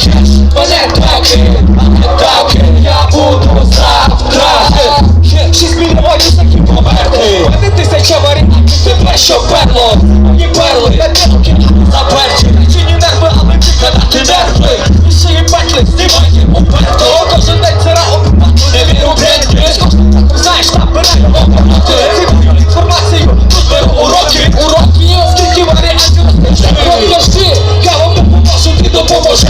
хочеш? Мене трохи, трохи я буду завтра. Шість мільйонів таких поверти Вони тисяча варіантів, тебе що перло, мені перли, я тільки за допоможи.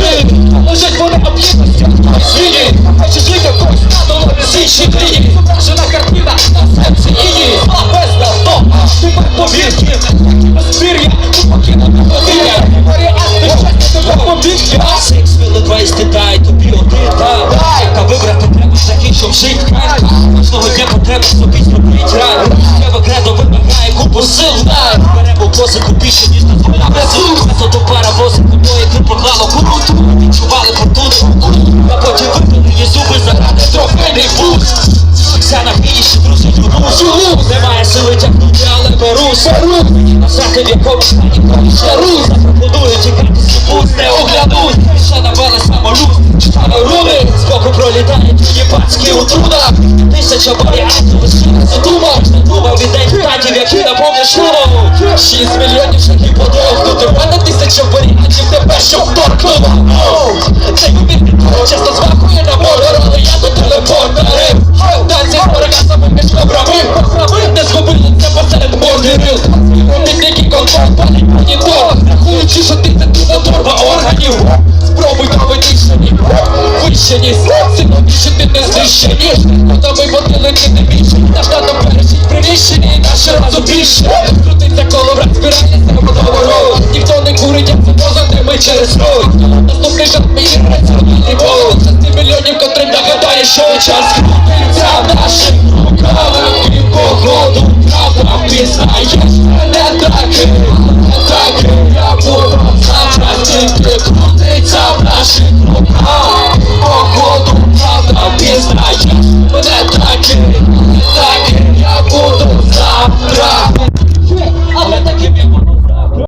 Лежать вони об'єднані, свині Хочеш ліка когось на долоні з іншій країні Зображена картина на серці її. Зла безда, то тепер повірки. Безпір'я, покинути годиння Варіанти, щастя, тебе побіг я Секс виливайся, дай тобі один. Так Та вибрати треба закінчив жить Кожного дня потреба собі зробить рай Треба кредо вимагає купу сил. Дай Беремо позику більше ніж дозволяє. Методу паровозику моє На фініші, друзі, юру Немає сили тягнути, але берусь Насрати в якому стані ще русь Запропоную тікати з бус, не оглянусь Ще навели самолюб, читали руни Збоку пролітають єпанські отруда Тисяча варіантів, лише задумав Задумав від депутатів, які наповнять шумом Шість мільйонів шагів подовгнути В мене тисяча варіантів тебе що вторгнуло Цей обід часто звакує на мордор зрозуміло, що ти не знищені Готовий потилити не більше Наш тато перечить приміщені наше разу більше Крутиться коло, розбирається по договору Ніхто не курить, як це позатримай через рот Наступний жат мій раціональний голод Шести мільйонів, котрим нагадає, що час Крутиться нашим руками І погоду правда пізнаєш Не таки, не таки Я буду завтра тільки крутиться в наших руках